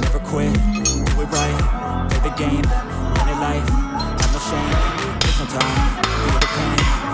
never quit, do it right, play the game, win it life, have no shame, there's no time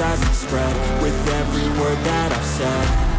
spread With every word that I've said